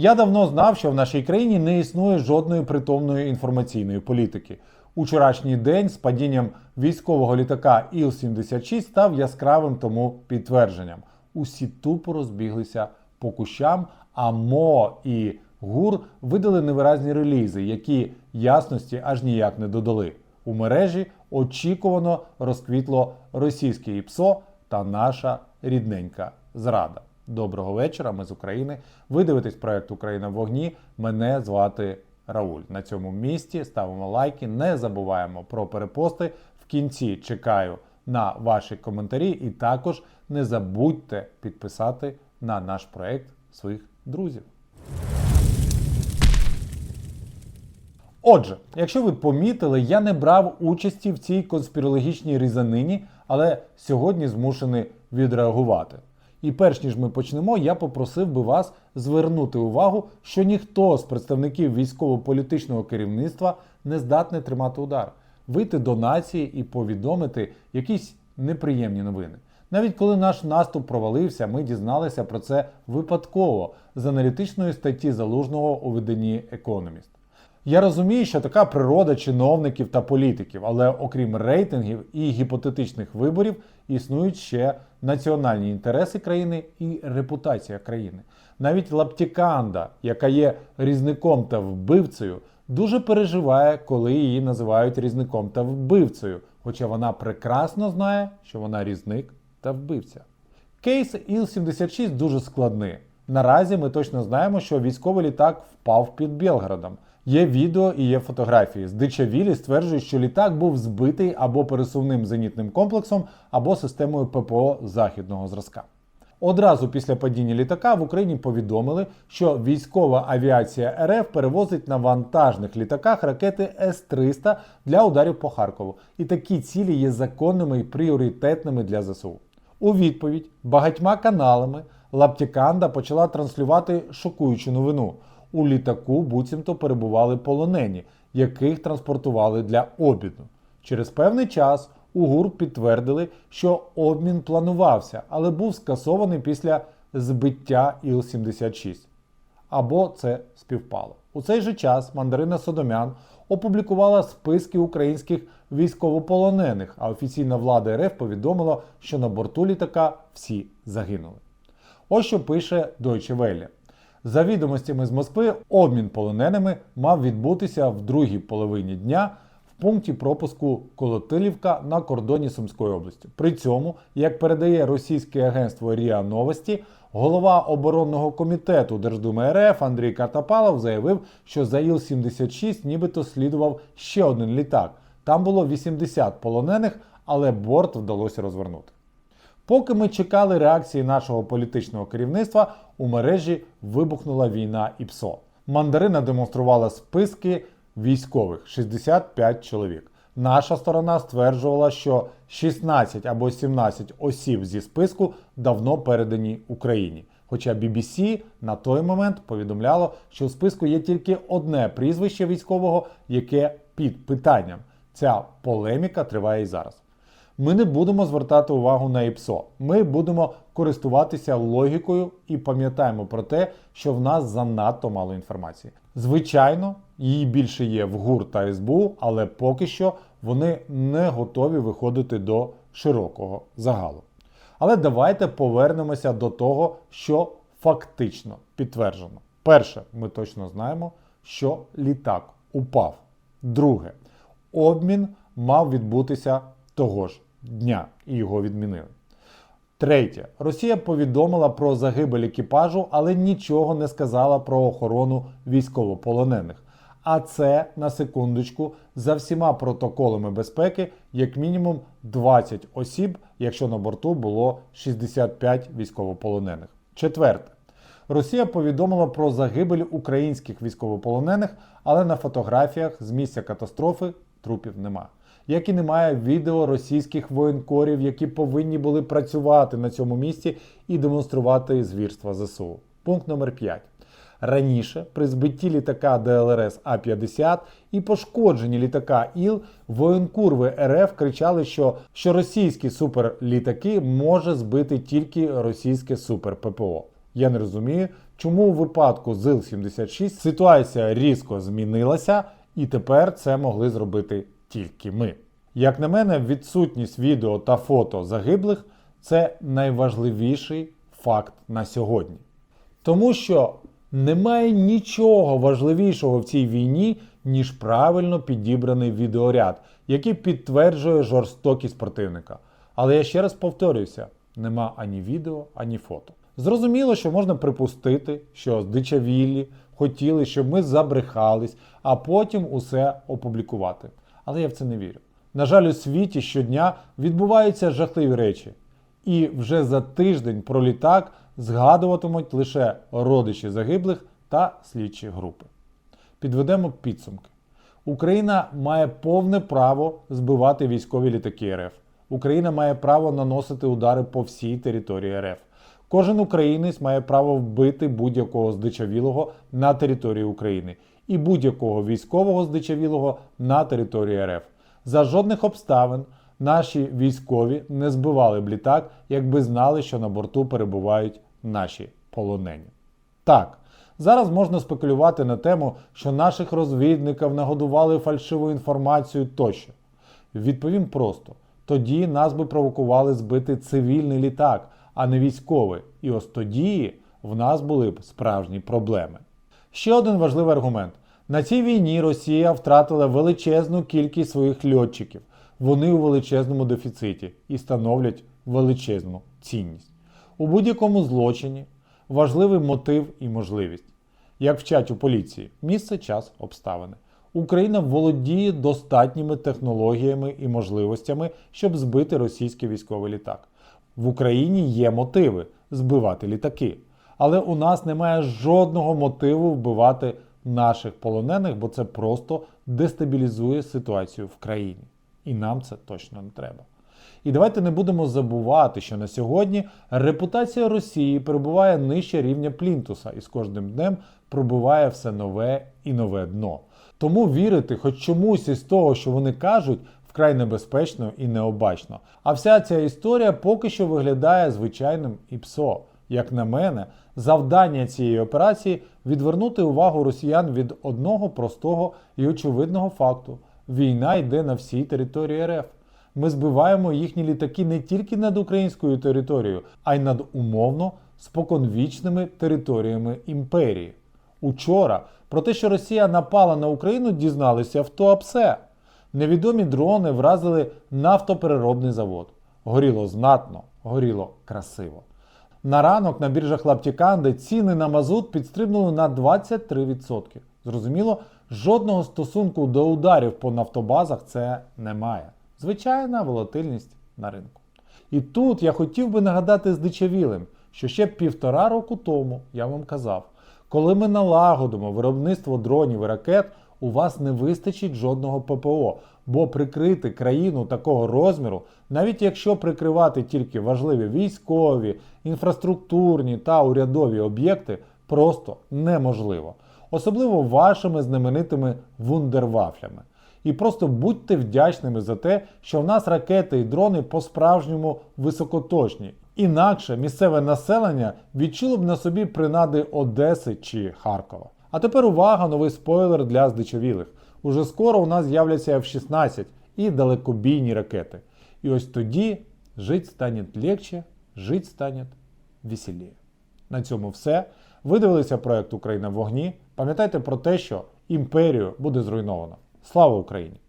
Я давно знав, що в нашій країні не існує жодної притомної інформаційної політики. Учорашній день з падінням військового літака Іл-76 став яскравим тому підтвердженням. Усі тупо розбіглися по кущам, а МО і ГУР видали невиразні релізи, які ясності аж ніяк не додали. У мережі очікувано розквітло російське ІПСО та наша рідненька зрада. Доброго вечора, ми з України. Ви дивитесь проект Україна в вогні. Мене звати Рауль. На цьому місці ставимо лайки, не забуваємо про перепости. В кінці чекаю на ваші коментарі, і також не забудьте підписати на наш проект своїх друзів. Отже, якщо ви помітили, я не брав участі в цій конспірологічній різанині, але сьогодні змушений відреагувати. І перш ніж ми почнемо, я попросив би вас звернути увагу, що ніхто з представників військово-політичного керівництва не здатний тримати удар, вийти до нації і повідомити якісь неприємні новини. Навіть коли наш наступ провалився, ми дізналися про це випадково з аналітичної статті залужного у виданні Economist. Я розумію, що така природа чиновників та політиків, але окрім рейтингів і гіпотетичних виборів, існують ще національні інтереси країни і репутація країни. Навіть Лаптіканда, яка є різником та вбивцею, дуже переживає, коли її називають різником та вбивцею, хоча вона прекрасно знає, що вона різник та вбивця. Кейс Іл-76 дуже складний. Наразі ми точно знаємо, що військовий літак впав під Білградом. Є відео і є фотографії. Здичавілі стверджують, що літак був збитий або пересувним зенітним комплексом, або системою ППО західного зразка. Одразу після падіння літака в Україні повідомили, що військова авіація РФ перевозить на вантажних літаках ракети С-300 для ударів по Харкову. І такі цілі є законними і пріоритетними для ЗСУ. У відповідь багатьма каналами Лаптіканда почала транслювати шокуючу новину. У літаку буцімто перебували полонені, яких транспортували для обіду. Через певний час у ГУР підтвердили, що обмін планувався, але був скасований після збиття Іл-76. Або це співпало. У цей же час Мандарина Содомян опублікувала списки українських військовополонених, а офіційна влада РФ повідомила, що на борту літака всі загинули. Ось що пише Deutsche Welle. За відомостями з Москви, обмін полоненими мав відбутися в другій половині дня в пункті пропуску Колотилівка на кордоні Сумської області. При цьому, як передає російське агентство РІА Новості, голова оборонного комітету Держдуми РФ Андрій Картапалов заявив, що за Іл-76 нібито слідував ще один літак. Там було 80 полонених, але борт вдалося розвернути. Поки ми чекали реакції нашого політичного керівництва, у мережі вибухнула війна і ПСО. Мандарина демонструвала списки військових 65 чоловік. Наша сторона стверджувала, що 16 або 17 осіб зі списку давно передані Україні. Хоча BBC на той момент повідомляло, що в списку є тільки одне прізвище військового, яке під питанням. Ця полеміка триває і зараз. Ми не будемо звертати увагу на ІПСО. Ми будемо користуватися логікою і пам'ятаємо про те, що в нас занадто мало інформації. Звичайно, її більше є в ГУР та СБУ, але поки що вони не готові виходити до широкого загалу. Але давайте повернемося до того, що фактично підтверджено. Перше, ми точно знаємо, що літак упав. Друге, обмін мав відбутися того ж дня і його відмінили. Третє. Росія повідомила про загибель екіпажу, але нічого не сказала про охорону військовополонених. А це на секундочку за всіма протоколами безпеки, як мінімум 20 осіб, якщо на борту було 65 військовополонених. Четверте. Росія повідомила про загибель українських військовополонених, але на фотографіях з місця катастрофи трупів немає. Як і немає відео російських воєнкорів, які повинні були працювати на цьому місці і демонструвати звірства ЗСУ. Пункт номер 5. Раніше при збитті літака ДЛРС А-50 і пошкодженні літака ІЛ воєнкурви РФ кричали, що, що російські суперлітаки може збити тільки російське супер ППО. Я не розумію, чому у випадку з ІЛ-76 ситуація різко змінилася, і тепер це могли зробити тільки ми. Як на мене, відсутність відео та фото загиблих це найважливіший факт на сьогодні. Тому що немає нічого важливішого в цій війні, ніж правильно підібраний відеоряд, який підтверджує жорстокість противника. Але я ще раз повторююся: нема ані відео, ані фото. Зрозуміло, що можна припустити, що здичавіллі хотіли, щоб ми забрехались, а потім усе опублікувати. Але я в це не вірю. На жаль, у світі щодня відбуваються жахливі речі. І вже за тиждень про літак згадуватимуть лише родичі загиблих та слідчі групи. Підведемо підсумки. Україна має повне право збивати військові літаки РФ. Україна має право наносити удари по всій території РФ. Кожен українець має право вбити будь-якого здичавілого на території України і будь-якого військового здичавілого на території РФ. За жодних обставин наші військові не збивали б літак, якби знали, що на борту перебувають наші полонені. Так, зараз можна спекулювати на тему, що наших розвідників нагодували фальшиву інформацію тощо. Відповім просто: тоді нас би провокували збити цивільний літак, а не військовий. І ось тоді в нас були б справжні проблеми. Ще один важливий аргумент: на цій війні Росія втратила величезну кількість своїх льотчиків. Вони у величезному дефіциті і становлять величезну цінність. У будь-якому злочині важливий мотив і можливість. Як вчать у поліції, місце, час, обставини. Україна володіє достатніми технологіями і можливостями, щоб збити російський військовий літак. В Україні є мотиви збивати літаки, але у нас немає жодного мотиву вбивати наших полонених, бо це просто дестабілізує ситуацію в країні. І нам це точно не треба. І давайте не будемо забувати, що на сьогодні репутація Росії перебуває нижче рівня Плінтуса і з кожним днем пробиває все нове і нове дно. Тому вірити хоч чомусь із того, що вони кажуть, вкрай небезпечно і необачно. А вся ця історія поки що виглядає звичайним і ПСО. Як на мене, завдання цієї операції відвернути увагу росіян від одного простого і очевидного факту: війна йде на всій території РФ. Ми збиваємо їхні літаки не тільки над українською територією, а й над умовно споконвічними територіями імперії. Учора про те, що Росія напала на Україну, дізналися в Туапсе. Невідомі дрони вразили нафтопереробний завод. Горіло знатно, горіло красиво. На ранок на біржах Лаптіканди ціни на мазут підстрибнули на 23%. Зрозуміло, жодного стосунку до ударів по нафтобазах це не має. Звичайна волатильність на ринку. І тут я хотів би нагадати здичавілим, що ще півтора року тому я вам казав, коли ми налагодимо виробництво дронів і ракет, у вас не вистачить жодного ППО, бо прикрити країну такого розміру, навіть якщо прикривати тільки важливі військові, інфраструктурні та урядові об'єкти, просто неможливо. Особливо вашими знаменитими вундервафлями. І просто будьте вдячними за те, що в нас ракети і дрони по-справжньому високоточні. Інакше місцеве населення відчуло б на собі принади Одеси чи Харкова. А тепер увага, новий спойлер для здичавілих. Уже скоро у нас з'являться F-16 і далекобійні ракети. І ось тоді жить стане легче, жить стане веселіє. На цьому все. Ви дивилися проект Україна в вогні. Пам'ятайте про те, що імперію буде зруйновано. Слава Україні!